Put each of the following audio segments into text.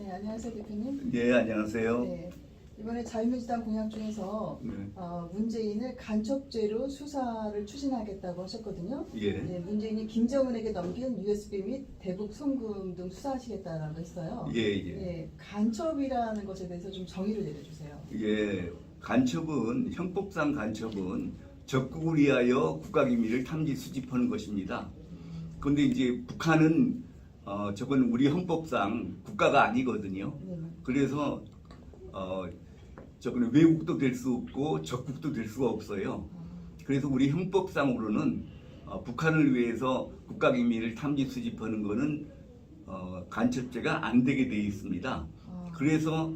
네, 안녕하세요 대표님. 예, 안녕하세요. 네, 이번에 자유민주당 공약 중에서 네. 어, 문재인을 간첩죄로 수사를 추진하겠다고 하셨거든요. 예. 네, 문재인이 김정은에게 넘긴 USB 및 대북 송금 등 수사하시겠다라고 했어요. 예, 예. 네, 간첩이라는 것에 대해서 좀 정의를 내려주세요. 예. 간첩은 형법상 간첩은 적국을 위하여 국가기밀을 탐지 수집하는 것입니다. 그런데 이제 북한은 어, 저건 우리 헌법상 국가가 아니거든요. 네, 그래서 어, 저거는 외국도 될 수 없고 적국도 될 수가 없어요. 그래서 우리 형법상으로는 어, 북한을 위해서 국가기밀을 탐지 수집하는 것은 어, 간첩죄가 안 되게 되어 있습니다. 아, 그래서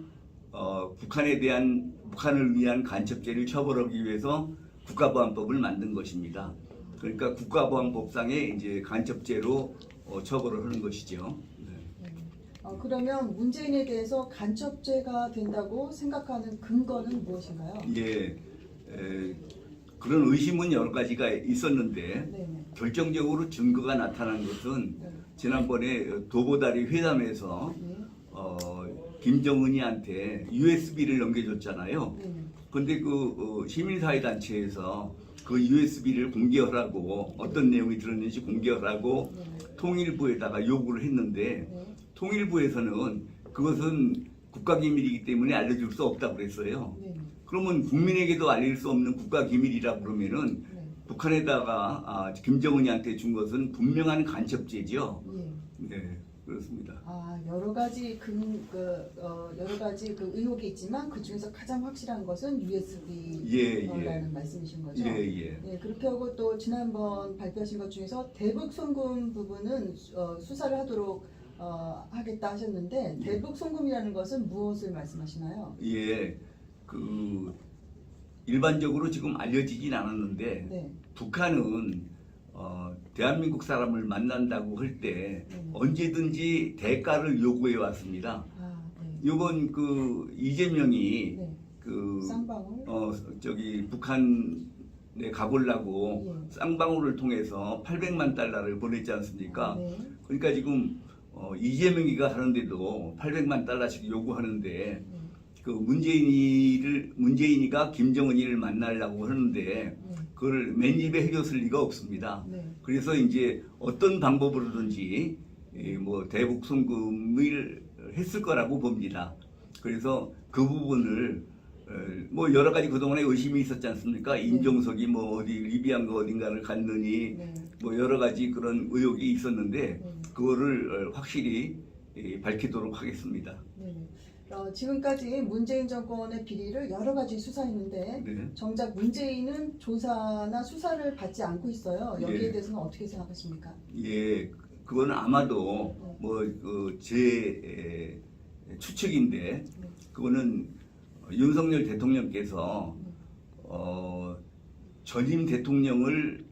어, 북한에 대한 북한을 위한 간첩죄를 처벌하기 위해서 국가보안법을 만든 것입니다. 그러니까 국가보안법상에 이제 간첩죄로 어, 처벌을 하는 것이죠. 네. 네. 어, 그러면 문재인에 대해서 간첩죄가 된다고 생각하는 근거는 무엇인가요? 예, 에, 그런 의심은 여러 가지가 있었는데 네, 네. 결정적으로 증거가 나타난 것은 네. 지난번에 도보다리 회담에서 네. 어, 김정은이한테 USB를 넘겨줬잖아요. 네. 네. 근데 그 어, 시민사회단체에서 그 USB를 공개하라고 어떤 내용이 들었는지 공개하라고. 통일부에다가 요구를 했는데 네. 통일부에서는 그것은 국가기밀이기 때문에 알려줄 수 없다고 그랬어요. 네. 그러면 국민에게도 알릴 수 없는 국가기밀이라 그러면은 네. 북한에다가 아, 김정은이한테 준 것은 분명한 간첩죄죠. 예. 네, 그렇습니다. 아 여러 가지 근, 그, 어, 여러 가지 그 의혹이 있지만 그 중에서 가장 확실한 것은 USB라는 예, 예. 말씀이신 거죠. 예, 예. 네, 그렇게 하고 또 지난번 발표하신 것 중에서 대북 송금 부분은 어, 수사를 하도록 어, 하겠다 하셨는데 예. 대북 송금이라는 것은 무엇을 말씀하시나요? 예, 그 일반적으로 지금 알려지진 않았는데 네, 북한은 어, 대한민국 사람을 만난다고 할때 네. 언제든지 대가를 요구해 왔습니다. 아, 네, 요번 그 이재명이 네, 그 쌍방울, 어 저기 북한에 가보려고 예. 쌍방울을 통해서 800만 달러를 보냈지 않습니까? 네, 그러니까 지금 어, 이재명이가 하는데도 800만 달러씩 요구하는데 네, 그 문재인이를 문재인이가 김정은이를 만나려고 하는데 네, 그걸 맨입에 해줬을 리가 없습니다. 네, 그래서 이제 어떤 방법으로든지 이뭐 대북 송금을 했을 거라고 봅니다. 그래서 그 부분을 어, 뭐 여러 가지 그동안에 의심이 있었지 않습니까? 임종석이 뭐 어디 리비안가 어딘가를 갔느니 네, 뭐 여러 가지 그런 의혹이 있었는데 네. 그거를 어, 확실히 예, 밝히도록 하겠습니다. 네. 어, 지금까지 문재인 정권의 비리를 여러 가지 수사했는데 네. 정작 문재인은 조사나 수사를 받지 않고 있어요. 여기에 예. 대해서는 어떻게 생각하십니까? 예, 그건 아마도 뭐제 추측인데 네. 그거는 윤석열 대통령께서 어, 전임 대통령을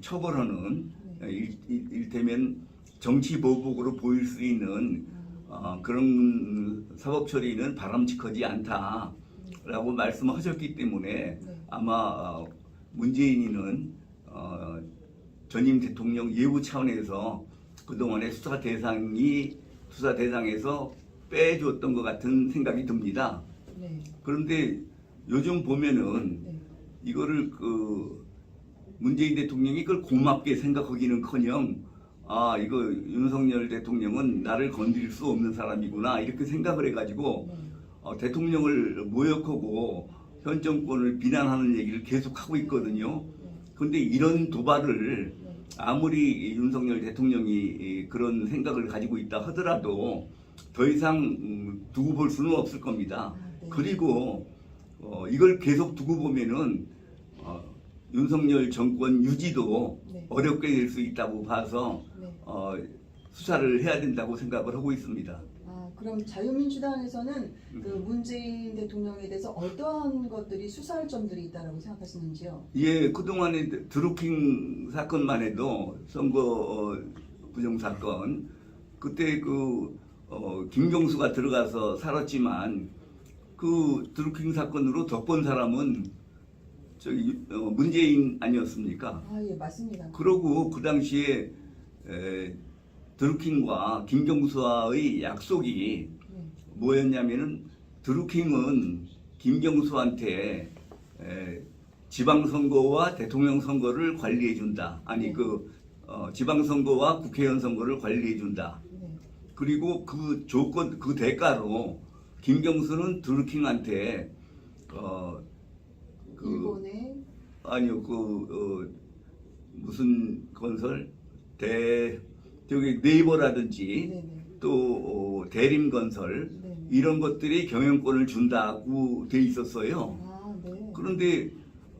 처벌하는 네. 일, 일, 일테면 정치 보복으로 보일 수 있는 어, 그런 사법 처리는 바람직하지 않다라고 말씀하셨기 때문에 네. 아마 어, 문재인이는 어, 전임 대통령 예우 차원에서 그동안의 수사 대상이 수사 대상에서 빼줬던 것 같은 생각이 듭니다. 네. 그런데 요즘 보면은 네. 이거를 그 문재인 대통령이 그걸 고맙게 생각하기는커녕 아 이거 윤석열 대통령은 나를 건드릴 수 없는 사람이구나 이렇게 생각을 해가지고 네. 어, 대통령을 모욕하고 현 정권을 비난하는 얘기를 계속 하고 있거든요. 네. 근데 이런 도발을 네. 아무리 윤석열 대통령이 그런 생각을 가지고 있다 하더라도 더 이상 음, 두고 볼 수는 없을 겁니다. 아, 네. 그리고 어, 이걸 계속 두고 보면은 어, 윤석열 정권 유지도 네. 어렵게 될 수 있다고 봐서 네. 어, 수사를 해야 된다고 생각을 하고 있습니다. 아, 그럼 자유민주당에서는 그 문재인 대통령에 대해서 어떠한 것들이 수사할 점들이 있다라고 생각하시는지요? 예, 그동안에 드루킹 사건만 해도 선거 어, 부정 사건 그때 그 어, 김경수가 들어가서 살았지만 그 드루킹 사건으로 덮은 사람은 저기 어, 문재인 아니었습니까? 아, 예, 맞습니다. 그러고 그 당시에 에, 드루킹과 김경수와의 약속이 네. 뭐였냐면은 드루킹은 김경수한테 에, 지방선거와 대통령 선거를 관리해 준다. 아니 네. 그 어, 지방선거와 국회의원 선거를 관리해 준다. 네. 그리고 그 조건 그 대가로 김경수는 드루킹한테 어, 그 일본의 아니요 그 어, 무슨 건설 대 저기 네이버라든지 네네. 또 어, 대림 건설 네네. 이런 것들이 경영권을 준다고 돼 있었어요. 아, 네. 그런데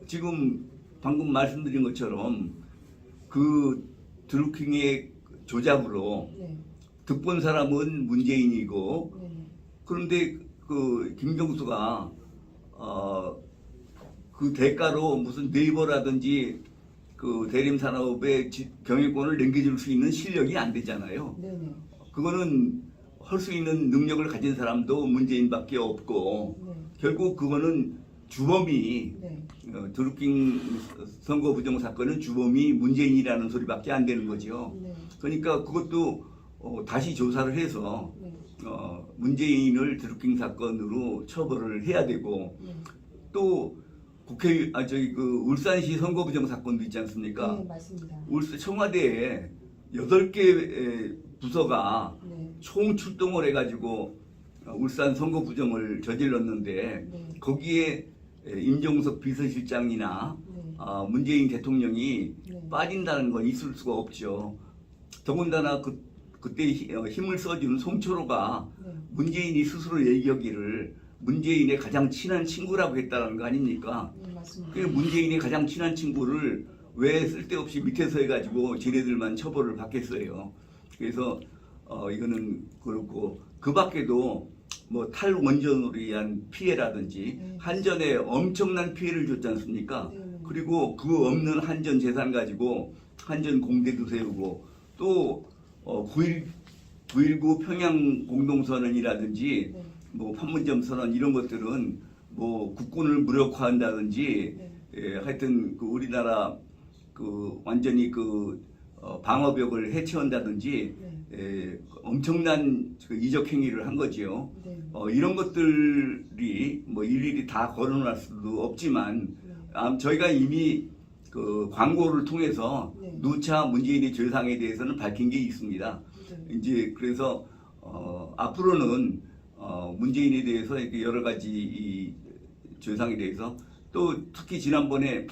지금 방금 말씀드린 것처럼 그 드루킹의 조작으로 네. 득본 사람은 문재인이고 네네. 그런데 그 김경수가 어, 그 대가로 무슨 네이버라든지 그 대림 산업의 지- 경영권을 넘겨줄 수 있는 실력이 안 되잖아요. 네네. 그거는 할 수 있는 능력을 가진 사람도 문재인밖에 없고 네. 결국 그거는 주범이 네. 어, 드루킹 선거 부정 사건은 주범이 문재인이라는 소리밖에 안 되는 거죠. 네. 그러니까 그것도 어, 다시 조사를 해서 네. 어, 문재인을 드루킹 사건으로 처벌을 해야 되고 네. 또 국회 아 저기 그 울산시 선거 부정 사건도 있지 않습니까? 네, 맞습니다. 울산 청와대에 여덟 개 부서가 네. 총 출동을 해가지고 어, 울산 선거 부정을 저질렀는데 네. 거기에 에, 임종석 비서실장이나 네. 아, 문재인 대통령이 네. 빠진다는 건 있을 수가 없죠. 더군다나 그 그때 히- 어, 힘을 써준 송철호가 네. 문재인이 스스로 얘기하기를 문재인의 가장 친한 친구라고 했다는 거 아닙니까? 네, 맞습니다. 그 문재인의 가장 친한 친구를 왜 쓸데없이 밑에서 해가지고 쟤네들만 처벌을 받겠어요. 그래서 어 이거는 그렇고 그 밖에도 뭐 탈원전으로 인한 피해라든지 네. 한전에 엄청난 피해를 줬지 않습니까? 네, 네. 그리고 그 없는 한전 재산 가지고 한전 공대도 세우고 또 어, 9.1, 9.19 평양 공동선언이라든지 네. 뭐 판문점 선언 이런 것들은 뭐 국군을 무력화한다든지 네. 예, 하여튼 그 우리나라 그 완전히 그 어, 방어벽을 해체한다든지 네. 예, 엄청난 그 이적 행위를 한 거지요. 네. 어, 이런 것들이 뭐 일일이 다 거론할 수도 없지만 네. 아, 저희가 이미 그 광고를 통해서 네. 누차 문재인의 죄상에 대해서는 밝힌 게 있습니다. 네. 이제 그래서 어, 앞으로는 어, 문재인에 대해서 이렇게 여러 가지 이 죄상에 대해서 또 특히 지난번에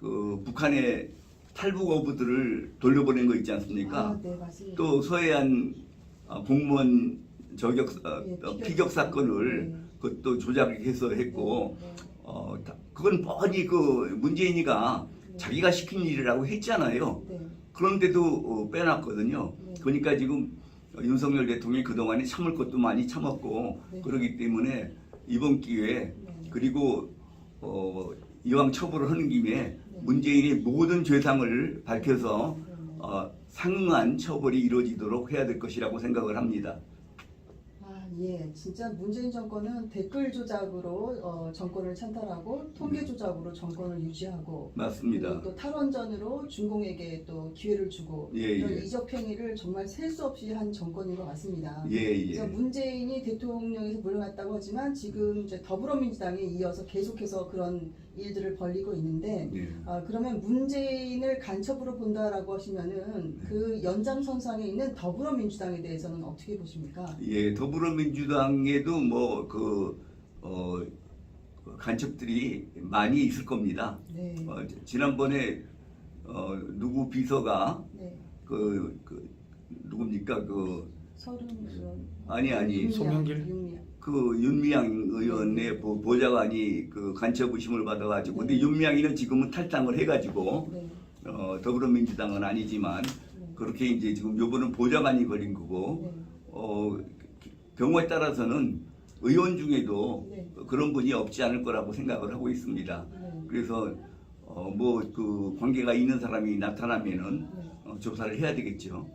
그 북한의 탈북 어부들을 돌려보낸 거 있지 않습니까? 아, 네, 맞습니다. 또 서해안 어, 공무원 저격 어, 예, 어, 피격 피격 사건을 네. 그것도 조작해서 했고 네. 어, 다- 그건 뻔히 그 문재인이가 네. 자기가 시킨 일이라고 했잖아요. 네. 그런데도 어, 빼놨거든요. 네. 그러니까 지금 윤석열 대통령이 그동안에 참을 것도 많이 참았고 네. 그러기 때문에 이번 기회에 네. 그리고 어, 이왕 처벌을 하는 김에 네. 문재인의 모든 죄상을 밝혀서 네. 어, 상응한 처벌이 이루어지도록 해야 될 것이라고 생각을 합니다. 아, 예. 진짜 문재인 정권은 댓글 조작으로 어, 정권을 찬탈하고 통계 조작으로 정권을 유지하고 맞습니다. 그리고 또 탈원전으로 중공에게 또 기회를 주고 예, 이런 예. 이적 행위를 정말 셀 수 없이 한 정권인 것 같습니다. 예, 그래서 예. 문재인이 대통령에서 물러났다고 하지만 지금 이제 더불어민주당에 이어서 계속해서 그런 일들을 벌리고 있는데 예. 아, 그러면 문재인을 간첩으로 본다라고 하시면은 그 연장선상에 있는 더불어민주당에 대해서는 어떻게 보십니까? 예, 더불어민주당에도 뭐그 어, 그 간첩들이 많이 있을 겁니다. 네. 어, 지난번에 어, 누구 비서가 네. 그, 그 누굽니까 그 서른 의원. 아니 아니 송영길? 그 윤미향 의원의 보- 보좌관이 그 간첩 의심을 받아가지고 근데 네. 윤미향이는 지금은 탈당을 해가지고 네. 어, 더불어민주당은 아니지만 네. 그렇게 이제 지금 요번은 보좌관이 걸린 거고 네. 어, 경우에 따라서는 의원 중에도 네. 그런 분이 없지 않을 거라고 생각을 하고 있습니다. 네. 그래서 어, 뭐 그 관계가 있는 사람이 나타나면은 네. 어, 조사를 해야 되겠죠.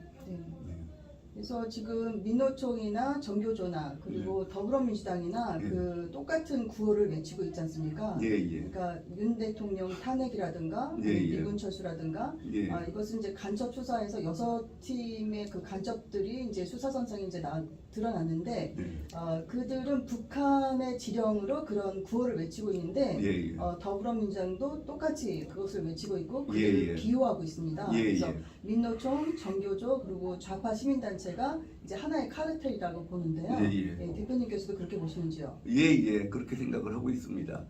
네. 그래서 지금 민노총이나 정교조나 그리고 더불어민주당이나 네. 그 똑같은 구호를 외치고 있지 않습니까? 예, 예, 그러니까 윤 대통령 탄핵이라든가 예, 예. 미군 철수라든가 예, 아, 이것은 이제 간첩 수사에서 여섯 팀의 그 간첩들이 이제 수사 선상에 이제 나, 드러났는데 네. 어, 그들은 북한의 지령으로 그런 구호를 외치고 있는데 예, 예. 어, 더불어민주당도 똑같이 그것을 외치고 있고 예, 그들을 예. 비호하고 있습니다. 예, 그래서 예. 민노총, 정교조 그리고 좌파 시민단체가 이제 하나의 카르텔이라고 보는데요. 예, 예. 예, 대표님께서도 그렇게 보시는지요? 예, 예, 그렇게 생각을 하고 있습니다.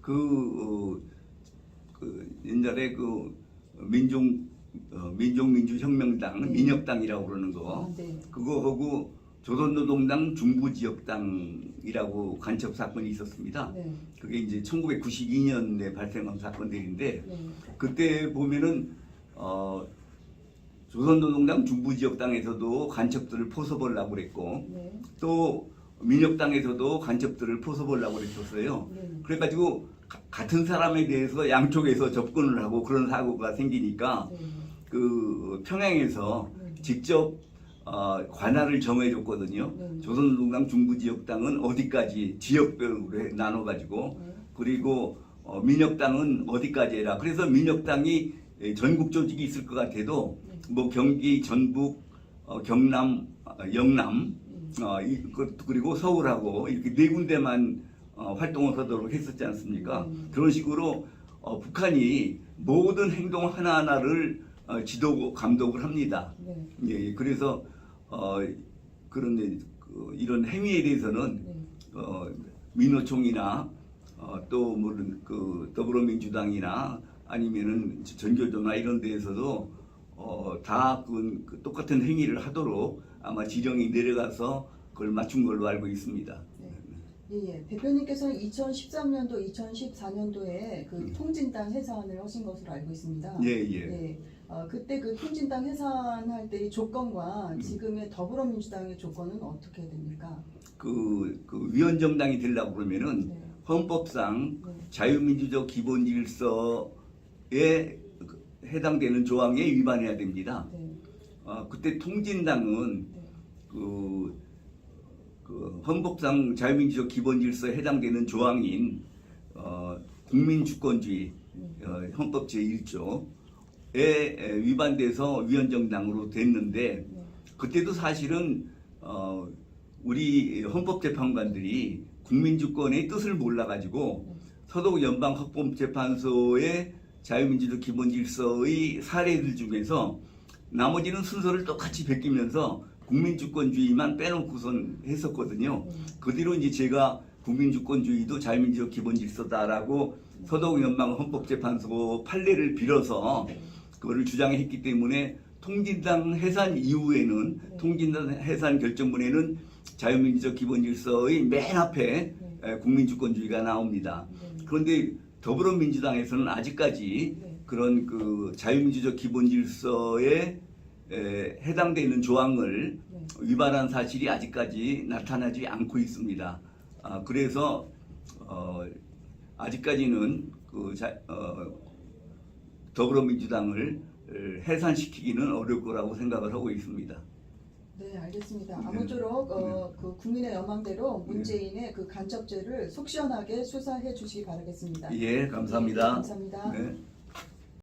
그, 어, 그 옛날에 그 민중 어, 민족민주혁명당 네. 민혁당이라고 그러는 거 아, 네. 그거하고 조선노동당 중부지역당이라고 간첩 사건이 있었습니다. 네. 그게 이제 1992년에 발생한 사건들인데 네. 그때 보면은 어, 조선노동당 중부지역당에서도 간첩들을 포섭하려고 그랬고 네. 또 민혁당에서도 간첩들을 포섭하려고 그랬었어요. 네. 그래가지고 가- 같은 사람에 대해서 양쪽에서 접근을 하고 그런 사고가 생기니까 네. 그 평양에서 네. 직접 어, 관할을 정해줬거든요. 네. 조선노동당 중부지역당은 어디까지 지역별로 해- 나눠가지고 네. 그리고 어, 민혁당은 어디까지 해라. 그래서 민혁당이 에, 전국 조직이 있을 것 같아도 네. 뭐 경기, 전북, 어, 경남, 어, 영남, 네. 어, 이, 그, 그리고 서울하고 이렇게 네 군데만 어, 활동을 하도록 했었지 않습니까? 음. 그런 식으로 어, 북한이 모든 행동 하나하나를 어, 지도 감독을 합니다. 네. 예, 예. 그래서 어, 그런 그, 이런 행위에 대해서는 네. 어, 민노총이나 어, 또 뭐는 그 더불어민주당이나 아니면은 전교조나 이런 데에서도 어, 다 그, 그 똑같은 행위를 하도록 아마 지령이 내려가서 그걸 맞춘 걸로 알고 있습니다. 예, 예. 대표님께서는 2013년도, 2014년도에 그 음. 통진당 해산을 하신 것으로 알고 있습니다. 예, 예. 예. 어, 그때 그 통진당 해산할 때의 조건과 음. 지금의 더불어민주당의 조건은 어떻게 됩니까? 그, 그 위원정당이 되려고 그러면은 네. 헌법상 네. 자유민주적 기본 질서에 해당되는 조항에 위반해야 됩니다. 네. 어, 그때 통진당은 네. 그, 그 헌법상 자유민주적 기본 질서에 해당되는 조항인 어, 국민주권주의 네. 어, 헌법 제1조에 위반돼서 위헌정당으로 됐는데 네. 그때도 사실은 어, 우리 헌법재판관들이 국민주권의 뜻을 몰라가지고 네. 서독 연방 헌법재판소의 자유민주적 기본 질서의 사례들 중에서 나머지는 순서를 똑같이 베끼면서 국민주권주의만 빼놓고선 했었거든요. 네. 그 뒤로 이제 제가 국민주권주의도 자유민주적 기본 질서다라고 서독 연방 헌법재판소 판례를 빌어서 네. 그거를 주장했기 때문에 통진당 해산 이후에는 네. 통진당 해산 결정문에는 자유민주적 기본 질서의 맨 앞에 에, 국민주권주의가 나옵니다. 네. 그런데 더불어민주당에서는 아직까지 네. 그런 그 자유민주적 기본질서에 에, 해당되는 조항을 네. 위반한 사실이 아직까지 나타나지 않고 있습니다. 아, 그래서 어, 아직까지는 그 자, 어, 더불어민주당을 에, 해산시키기는 어려울 거라고 생각을 하고 있습니다. 네, 알겠습니다. 네. 아무쪼록 어, 그 국민의 여망대로 문재인의 그 간첩죄를 속 시원하게 수사해 주시기 바라겠습니다. 예, 감사합니다. 네, 감사합니다. 네.